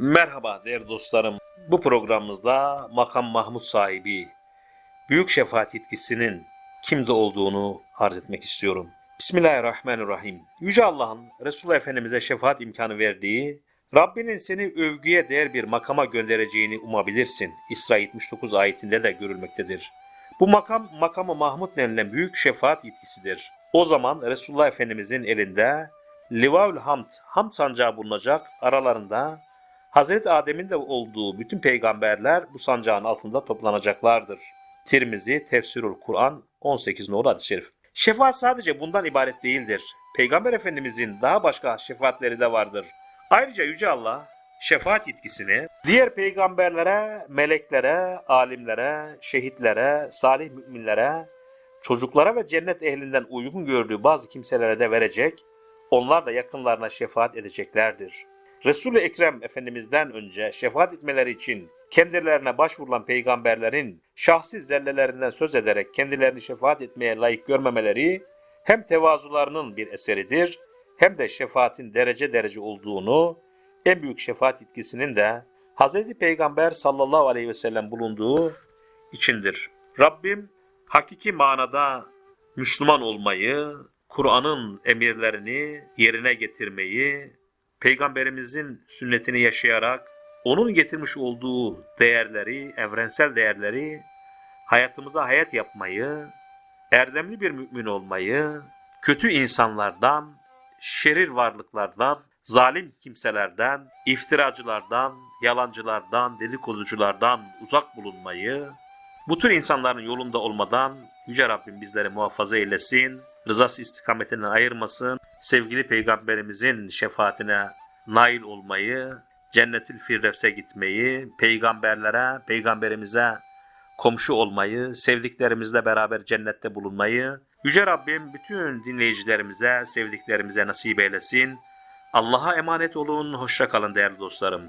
Merhaba değerli dostlarım. Bu programımızda makam Mahmud sahibi büyük şefaat yetkisinin kimde olduğunu arz etmek istiyorum. Bismillahirrahmanirrahim. Yüce Allah'ın Resulullah Efendimiz'e şefaat imkanı verdiği, Rabbinin seni övgüye değer bir makama göndereceğini umabilirsin. İsra 79 ayetinde de görülmektedir. Bu makam, makamı Mahmud denilen büyük şefaat yetkisidir. O zaman Resulullah Efendimiz'in elinde Livaül Hamd, Hamd sancağı bulunacak aralarında Hazreti Adem'in de olduğu bütün peygamberler bu sancağın altında toplanacaklardır. Tirmizi Tefsirul Kur'an 18 nolu hadis-i şerif. Şefaat sadece bundan ibaret değildir. Peygamber Efendimizin daha başka şefaatleri de vardır. Ayrıca Yüce Allah şefaat yetkisini diğer peygamberlere, meleklere, alimlere, şehitlere, salih müminlere, çocuklara ve cennet ehlinden uygun gördüğü bazı kimselere de verecek, onlar da yakınlarına şefaat edeceklerdir. Resul-i Ekrem Efendimiz'den önce şefaat etmeleri için kendilerine başvurulan peygamberlerin şahsi zellelerinden söz ederek kendilerini şefaat etmeye layık görmemeleri hem tevazularının bir eseridir hem de şefaatin derece derece olduğunu, en büyük şefaat yetkisinin de Hz. Peygamber sallallahu aleyhi ve sellem bulunduğu içindir. Rabbim hakiki manada Müslüman olmayı, Kur'an'ın emirlerini yerine getirmeyi, Peygamberimizin sünnetini yaşayarak onun getirmiş olduğu değerleri, evrensel değerleri hayatımıza hayat yapmayı, erdemli bir mümin olmayı, kötü insanlardan, şerir varlıklardan, zalim kimselerden, iftiracılardan, yalancılardan, dedikoduculardan uzak bulunmayı, bu tür insanların yolunda olmadan Yüce Rabbim bizleri muhafaza eylesin, rızası istikametinden ayırmasın, sevgili Peygamberimizin şefaatine nail olmayı, Cennetül Firdevs'e gitmeyi, peygamberlere, peygamberimize komşu olmayı, sevdiklerimizle beraber cennette bulunmayı, Yüce Rabbim bütün dinleyicilerimize, sevdiklerimize nasip eylesin. Allah'a emanet olun, hoşça kalın değerli dostlarım.